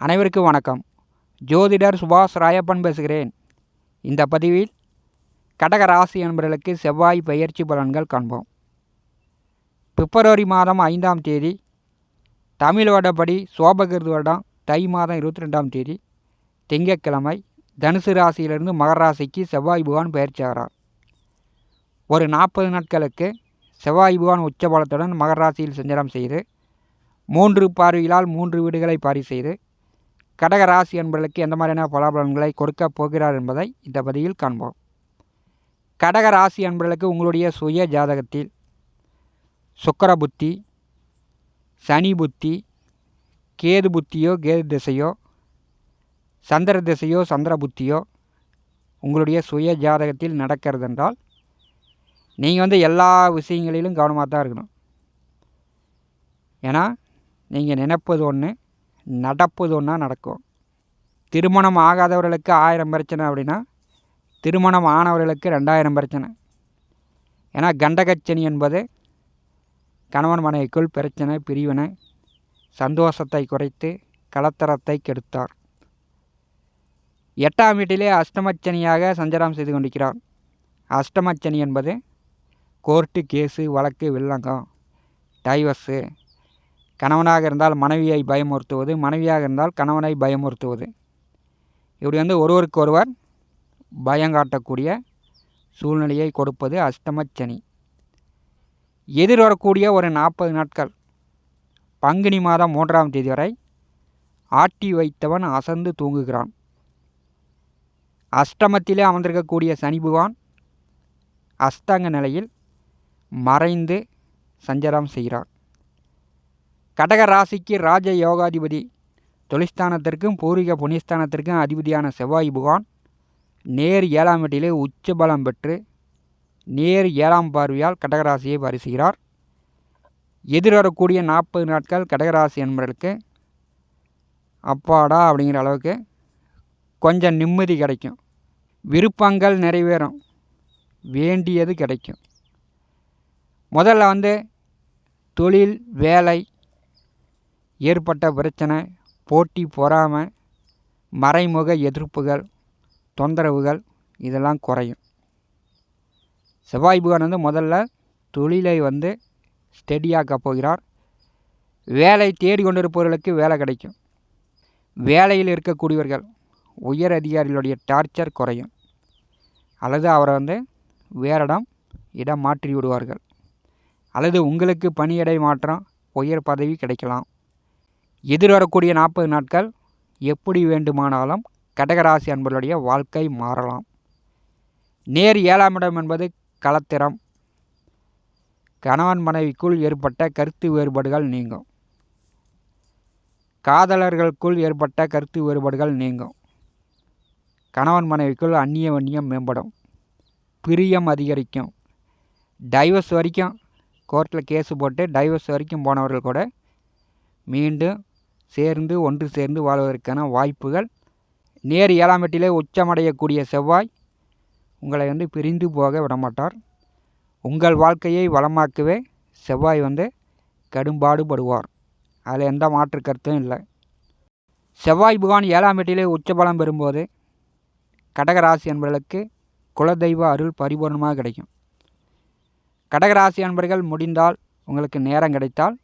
அனைவருக்கும் வணக்கம். ஜோதிடர் சுபாஷ் ராயப்பன் பேசுகிறேன். இந்த பதிவில் கடக ராசி என்பவர்களுக்கு செவ்வாய் பயிற்சி பலன்கள் காண்போம். பிப்ரவரி மாதம் ஐந்தாம் தேதி தமிழ் வருடப்படி சோபகிருது வருடம் தை மாதம் இருபத்தி ரெண்டாம் தேதி திங்கட்கிழமை தனுசு ராசியிலிருந்து மகர ராசிக்கு செவ்வாய் புகான் பயிற்சி ஆகிறார். ஒரு நாற்பது நாட்களுக்கு செவ்வாய் பகவான் உச்சபலத்துடன் மகர ராசியில் சஞ்சாரம் செய்து மூன்று பார்வையிலால் மூன்று வீடுகளை பாரி செய்து கடக ராசி என்பர்களுக்கு எந்த மாதிரியான பலாபலன்களை கொடுக்க போகிறார் என்பதை இந்த பதிவில் காண்போம். கடக ராசி என்பர்களுக்கு உங்களுடைய சுய ஜாதகத்தில் சுக்கர புத்தி சனி புத்தி கேது புத்தியோ கேது திசையோ சந்திர திசையோ சந்திர புத்தியோ உங்களுடைய சுய ஜாதகத்தில் நடக்கிறது என்றால் நீங்கள் வந்து எல்லா விஷயங்களிலும் கவனமாக தான் இருக்கணும். ஏன்னா நீங்கள் நினைப்பது ஒன்று நடப்பது ஒன்றா நடக்கும். திருமணம் ஆகாதவர்களுக்கு ஆயிரம் பிரச்சனை அப்படின்னா திருமணம் ஆனவர்களுக்கு ரெண்டாயிரம் பிரச்சனை. ஏன்னா கண்டகச்சனி என்பது கணவன் மனைவிக்குள் பிரச்சனை பிரிவினை சந்தோஷத்தை குறைத்து கலத்தரத்தை கெடுத்தார். எட்டாம் வீட்டிலே அஷ்டமச்சனியாக சஞ்சாரம் செய்து கொண்டிருக்கிறார். அஷ்டமச்சனி என்பது கோர்ட்டு கேஸு வழக்கு வில்லங்கம் டைவர்ஸு கணவனாக இருந்தால் மனைவியை பயமுறுத்துவது மனைவியாக இருந்தால் கணவனை பயமுறுத்துவது. இப்படி வந்து ஒருவருக்கு ஒருவர் பயங்காட்டக்கூடிய சூழ்நிலையை கொடுப்பது அஷ்டமச்சனி எதிர்வரக்கூடிய ஒரு நாற்பது நாட்கள் பங்குனி மாதம் மூன்றாம் தேதி வரை ஆட்டி வைத்தவன் அசந்து தூங்குகிறான். அஷ்டமத்திலே அமர்ந்திருக்கக்கூடிய சனி பகவான் அஸ்தங்க நிலையில் மறைந்து சஞ்சரம் செய்கிறார். கடக ராசிக்கு ராஜ யோகாதிபதி. தொழிஸ்தானத்திற்கும் பூர்வீக புனிஸ்தானத்திற்கும் அதிபதியான செவ்வாய் பகவான் நேர் ஏழாம் வீட்டிலே உச்ச பலம் பெற்று நேர் ஏழாம் பார்வையால் கடகராசியை பரிசுகிறார். எதிர்வரக்கூடிய நாற்பது நாட்கள் கடகராசி என்பவர்களுக்கு அப்பாடா அப்படிங்கிற அளவுக்கு கொஞ்சம் நிம்மதி கிடைக்கும். விருப்பங்கள் நிறைவேறும். வேண்டியது கிடைக்கும். முதல்ல வந்து தொழில் வேலை ஏற்பட்ட பிரச்சனை போட்டி பொறாமை மறைமுக எதிர்ப்புகள் தொந்தரவுகள் இதெல்லாம் குறையும். செவ்வாய் புகான் வந்து முதல்ல தொழிலை வந்து ஸ்டெடியாக்க போகிறார். வேலை தேடி கொண்டிருப்பவர்களுக்கு வேலை கிடைக்கும். வேலையில் இருக்கக்கூடியவர்கள் உயர் அதிகாரிகளுடைய டார்ச்சர் குறையும். அல்லது அவரை வந்து வேறிடம் இடம் மாற்றி விடுவார்கள். அல்லது உங்களுக்கு பணியிடை மாற்றம் உயர் பதவி கிடைக்கலாம். எதிர்வரக்கூடிய நாற்பது நாட்கள் எப்படி வேண்டுமானாலும் கடகராசி அன்பர்களுடைய வாழ்க்கை மாறலாம். நேர் ஏழாம் இடம் என்பது களத்திரம். கணவன் மனைவிக்குள் ஏற்பட்ட கருத்து வேறுபாடுகள் நீங்கும். காதலர்களுக்குள் ஏற்பட்ட கருத்து வேறுபாடுகள் நீங்கும். கணவன் மனைவிக்குள் அந்நிய வன்னியம் மேம்படும். பிரியம் அதிகரிக்கும். டைவர்ஸ் வரைக்கும் கோர்ட்டில் கேஸு போட்டு டைவர்ஸ் வரைக்கும் போனவர்கள் கூட மீண்டும் சேர்ந்து ஒன்று சேர்ந்து வாழ்வதற்கான வாய்ப்புகள். நேர் ஏழாம் எட்டிலே உச்சமடையக்கூடிய செவ்வாய் உங்களை வந்து பிரிந்து போக விடமாட்டார். உங்கள் வாழ்க்கையை வளமாக்கவே செவ்வாய் வந்து கடும்பாடுபடுவார். அதில் எந்த மாற்று கருத்தும் இல்லை. செவ்வாய் புகான் ஏழாம் எட்டிலே உச்சபலம் பெறும்போது கடகராசி என்பர்களுக்கு குலதெய்வ அருள் பரிபூர்ணமாக கிடைக்கும். கடகராசி அன்பர்கள் முடிந்தால் உங்களுக்கு நேரம் கிடைத்தால்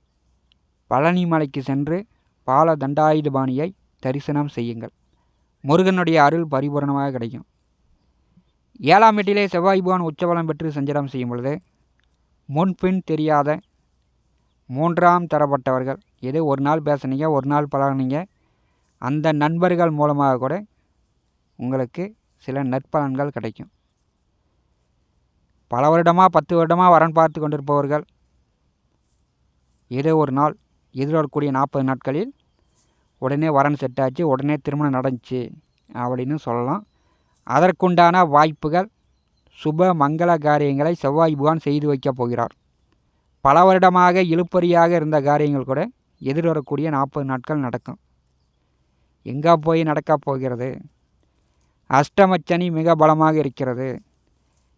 பழனி மலைக்கு சென்று பால தண்டாயுதபாணியை தரிசனம் செய்யுங்கள். முருகனுடைய அருள் பரிபூரணமாக கிடைக்கும். ஏழாம் வீட்டிலே செவ்வாய் பகவான் உச்சபலம் பெற்று சஞ்சாரம் செய்யும் பொழுது முன்பின் தெரியாத மூன்றாம் தரப்பட்டவர்கள் ஏதோ ஒரு நாள் பேசுனீங்க ஒரு நாள் பழகினீங்க அந்த நண்பர்கள் மூலமாக கூட உங்களுக்கு சில நற்பலன்கள் கிடைக்கும். பல வருடமாக பத்து வருடமாக வரன் பார்த்து கொண்டிருப்பவர்கள் ஏதோ ஒரு நாள் எதிர்வரக்கூடிய நாற்பது நாட்களில் உடனே வரன் செட் ஆச்சு உடனே திருமணம் நடந்துச்சு அப்படின்னு சொல்லலாம். அதற்குண்டான வாய்ப்புகள் சுப மங்கள காரியங்களை செவ்வாய் புகான் செய்து வைக்கப் போகிறார். பல வருடமாக இழுப்பறியாக இருந்த காரியங்கள் கூட எதிர்வரக்கூடிய நாற்பது நாட்கள் நடக்கும். எங்கே போய் நடக்க போகிறது? அஷ்டமச்சனி மிக பலமாக இருக்கிறது.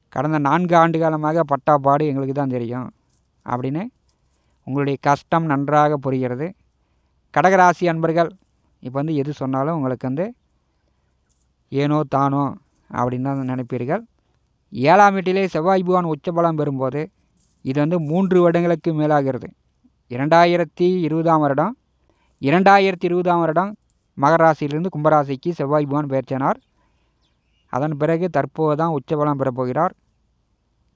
கடந்த நான்கு ஆண்டு காலமாக பட்டாப்பாடு எங்களுக்கு தான் தெரியும் அப்படின்னு உங்களுடைய கஷ்டம் நன்றாக புரிகிறது. கடகராசி அன்பர்கள் இப்போ வந்து எது சொன்னாலும் உங்களுக்கு வந்து ஏனோ தானோ அப்படின்னு தான் நினைப்பீர்கள். ஏழாம் வீட்டிலே செவ்வாய் பகவான் உச்சபலம் பெறும்போது இது வந்து மூன்று வருடங்களுக்கு மேலாகிறது. இரண்டாயிரத்தி இருபதாம் வருடம் இரண்டாயிரத்தி இருபதாம் வருடம் மகராசியிலிருந்து கும்பராசிக்கு செவ்வாய் பகவான் பெயர்ச்சினார் அதன் பிறகு தற்போது தான் உச்சபலம் பெறப்போகிறார்.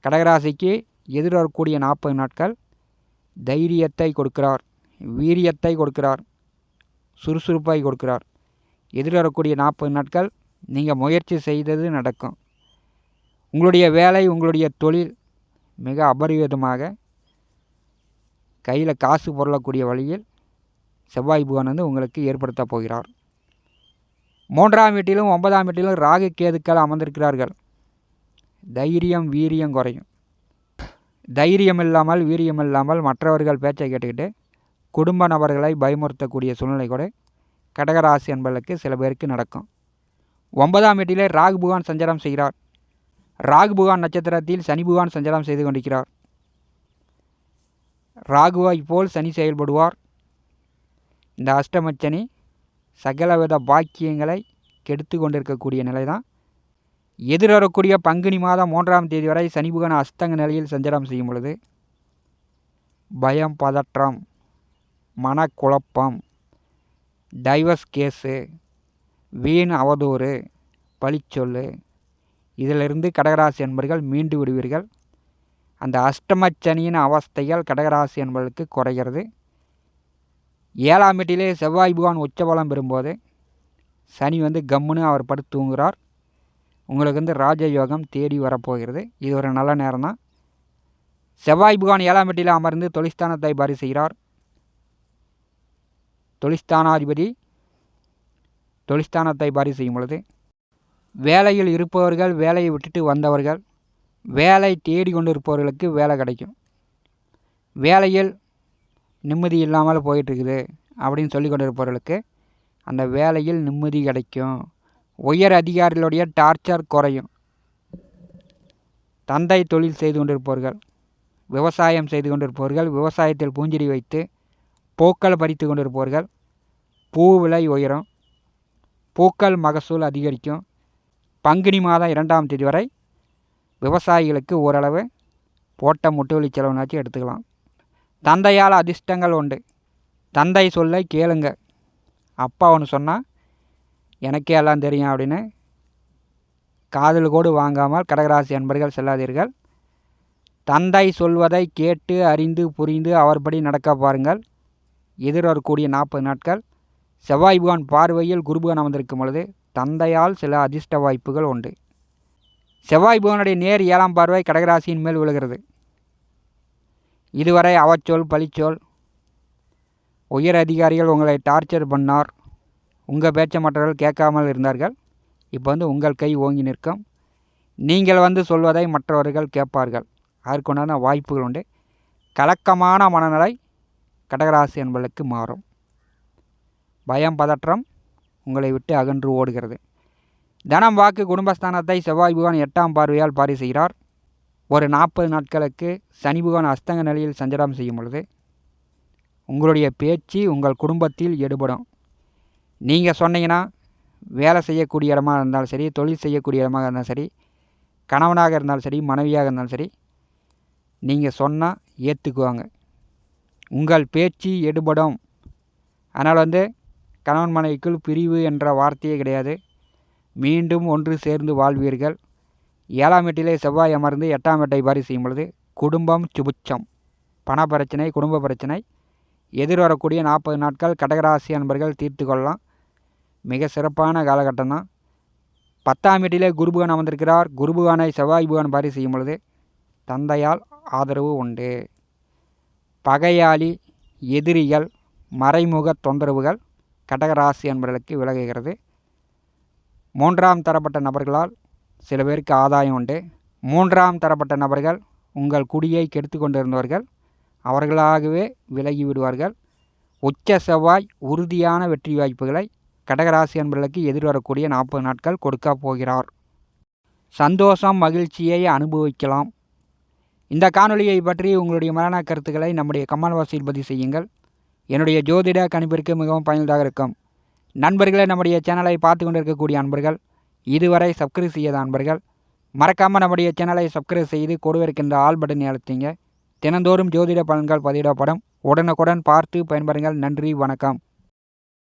கடகராசிக்கு எதிர்வரக்கூடிய நாற்பது நாட்கள் தைரியத்தை கொடுக்கிறார் வீரியத்தை கொடுக்கிறார் சுறுசுறுப்பை கொடுக்கிறார். எதிர்வரக்கூடிய நாற்பது நாட்கள் நீங்கள் முயற்சி செய்தது நடக்கும். உங்களுடைய வேலை உங்களுடைய தொழில் மிக அபரிவிதமாக கையில் காசு பொருளக்கூடிய வழியில் செவ்வாய் புவன் வந்து உங்களுக்கு ஏற்படுத்த போகிறார். மூன்றாம் வீட்டிலும் ஒன்பதாம் வீட்டிலும் ராகு கேதுக்கள் அமர்ந்திருக்கிறார்கள். தைரியம் வீரியம் குறையும். தைரியம் இல்லாமல் வீரியம் இல்லாமல் மற்றவர்கள் பேச்சை கேட்டுக்கிட்டு குடும்ப நபர்களை பயமுறுத்தக்கூடிய சூழ்நிலை கூட கடகராசி என்பதற்கு சில பேருக்கு நடக்கும். ஒன்பதாம் வீட்டிலே ராகு புகான் சஞ்சாரம் செய்கிறார். ராகு புகான் நட்சத்திரத்தில் சனி புகான் சஞ்சாரம் செய்து கொண்டிருக்கிறார். ராகுவை போல் சனி செயல்படுவார். இந்த அஷ்டமச்சனி சகலவித பாக்கியங்களை கெடுத்து கொண்டிருக்கக்கூடிய நிலை தான் எதிர்வரக்கூடிய பங்குனி மாதம் மூன்றாம் தேதி வரை சனி சனிபுகன அஸ்தங்க நிலையில் சஞ்சாரம் செய்யும் பொழுது பயம் பதற்றம் மனக்குழப்பம் டைவர்ஸ் கேஸு வீண் அவதூறு பழிச்சொல்லு இதிலிருந்து கடகராசி என்பர்கள் மீண்டு விடுவீர்கள். அந்த அஷ்டமச்சனியின் அவஸ்தைகள் கடகராசி என்பர்களுக்கு குறைகிறது. ஏழாம் வீட்டிலே செவ்வாய் புகான் உச்சபலம் பெறும்போது சனி வந்து கம்முன்னு அவர் படுத்து தூங்குகிறார். உங்களுக்கு வந்து ராஜயோகம் தேடி வரப்போகிறது. இது ஒரு நல்ல நேரம் தான் செவ்வாய் புகான் ஏழாம் அமர்ந்து தொழிஸ்தானத்தை பாரி செய்கிறார். தொழிஸ்தானாதிபதி தொழிஸ்தானத்தை பாரி செய்யும் பொழுது வேலையில் இருப்பவர்கள் வேலையை விட்டுட்டு வந்தவர்கள் வேலை தேடி கொண்டு இருப்பவர்களுக்கு வேலை கிடைக்கும். வேலையில் நிம்மதி இல்லாமல் போயிட்டுருக்குது அப்படின்னு சொல்லி கொண்டு இருப்பவர்களுக்கு அந்த வேலையில் நிம்மதி கிடைக்கும். உயர் அதிகாரிகளுடைய டார்ச்சர் குறையும். தந்தை தொழில் செய்து கொண்டிருப்பவர்கள் விவசாயம் செய்து கொண்டிருப்பவர்கள் விவசாயத்தில் பூஞ்செடி வைத்து பூக்கள் பறித்து கொண்டிருப்பவர்கள் பூ விலை உயரும் பூக்கள் மகசூல் அதிகரிக்கும். பங்குனி மாதம் இரண்டாம் தேதி வரை விவசாயிகளுக்கு ஓரளவு போட்ட முட்டுவலி செலவுனாச்சும் எடுத்துக்கலாம். தந்தையால் அதிர்ஷ்டங்கள் உண்டு. தந்தை சொல்லை கேளுங்க. அப்பா ஒன்று சொன்னால் எனக்கே எல்லாம் தெரியும் அப்படின்னு காதல் கோடு வாங்காமல் கடகராசி அன்பர்கள் செல்லாதீர்கள். தந்தை சொல்வதை கேட்டு அறிந்து புரிந்து அவர்படி நடக்க பாருங்கள். எதிர்வரக்கூடிய நாற்பது நாட்கள். செவ்வாய் புகான் பார்வையில் குருபுகான் அமர்ந்திருக்கும் பொழுது தந்தையால் சில அதிர்ஷ்ட வாய்ப்புகள் உண்டு. செவ்வாய் புகனுடைய நேர் ஏழாம் பார்வை கடகராசியின் மேல் விழுகிறது. இதுவரை அவச்சொல் பழிச்சொல் உயர் அதிகாரிகள் உங்களை டார்ச்சர் பண்ணார். உங்கள் பேச்சை மற்றவர்கள் கேட்காமல் இருந்தார்கள். இப்போ வந்து உங்கள் கை ஓங்கி நிற்கும். நீங்கள் வந்து சொல்வதை மற்றவர்கள் கேட்பார்கள். அதற்குண்டான வாய்ப்புகள் உண்டு. கலக்கமான மனநிலை கடகராசி என்பதற்கு மாறும். பயம் பதற்றம் உங்களை விட்டு அகன்று ஓடுகிறது. தனம் வாக்கு குடும்பஸ்தானத்தை செவ்வாய் புகான் எட்டாம் பார்வையால் பாரி செய்கிறார். ஒரு நாற்பது நாட்களுக்கு சனி புகான் அஸ்தங்க நிலையில் சஞ்சாரம் செய்யும் பொழுது உங்களுடைய பேச்சு உங்கள் குடும்பத்தில் எடுபடும். நீங்கள் சொன்னீங்கன்னா வேலை செய்யக்கூடிய இடமா இருந்தாலும் சரி தொழில் செய்யக்கூடிய இடமாக இருந்தாலும் சரி கணவனாக இருந்தாலும் சரி மனைவியாக இருந்தாலும் சரி நீங்கள் சொன்னால் ஏற்றுக்குவாங்க உங்கள் பேச்சு எடுபடும். அதனால் வந்து கணவன் மனைவிக்குள் பிரிவு என்ற வார்த்தையே கிடையாது. மீண்டும் ஒன்று சேர்ந்து வாழ்வீர்கள். ஏழாம் எட்டிலே செவ்வாய் அமர்ந்து எட்டாம் எட்டை பாரி செய்யும் பொழுது குடும்பம் சுபிச்சம் பண பிரச்சனை குடும்ப பிரச்சனை. எதிர்வரக்கூடிய நாற்பது நாட்கள் கடகராசி அன்பர்கள் தீர்த்து கொள்ளலாம். மிக சிறப்பான காலகட்டம் தான். பத்தாம் வீட்டிலே குருபுகான் அமர்ந்திருக்கிறார். குருபுகானை செவ்வாய் புகான் பாரி செய்யும் பொழுது தந்தையால் ஆதரவு உண்டு. பகையாளி எதிரிகள் மறைமுக தொந்தரவுகள் கடகராசி என்பவர்களுக்கு விலகுகிறது. மூன்றாம் தரப்பட்ட நபர்களால் சில பேருக்கு ஆதாயம் உண்டு. மூன்றாம் தரப்பட்ட நபர்கள் உங்கள் குடியை கெடுத்து கொண்டிருந்தவர்கள். அவர்களாகவே விலகி விடுவார்கள். உச்ச செவ்வாய் உறுதியான வெற்றி வாய்ப்புகளை கடகராசி அன்பர்களுக்கு எதிர்வரக்கூடிய நாற்பது நாட்கள் கொடுக்க போகிறார். சந்தோஷம் மகிழ்ச்சியை அனுபவிக்கலாம். இந்த காணொலியை பற்றி உங்களுடைய மரண கருத்துக்களை நம்முடைய கமல் வாசியில் பதிவு செய்யுங்கள். என்னுடைய ஜோதிட கணிப்பிற்கு மிகவும் பயனுள்ளதாக இருக்கும். நண்பர்களே நம்முடைய சேனலை பார்த்து கொண்டிருக்கக்கூடிய அன்பர்கள் இதுவரை சப்ஸ்கிரைப் செய்யாத அன்பர்கள் மறக்காமல் நம்முடைய சேனலை சப்ஸ்கிரைப் செய்து கொடுவிருக்கின்ற ஆல் பட்டனை அழுத்திங்க. தினந்தோறும் ஜோதிட பலன்கள் பதிவிடப்படும். உடனுக்குடன் பார்த்து பயன்பெறுங்கள். நன்றி வணக்கம்.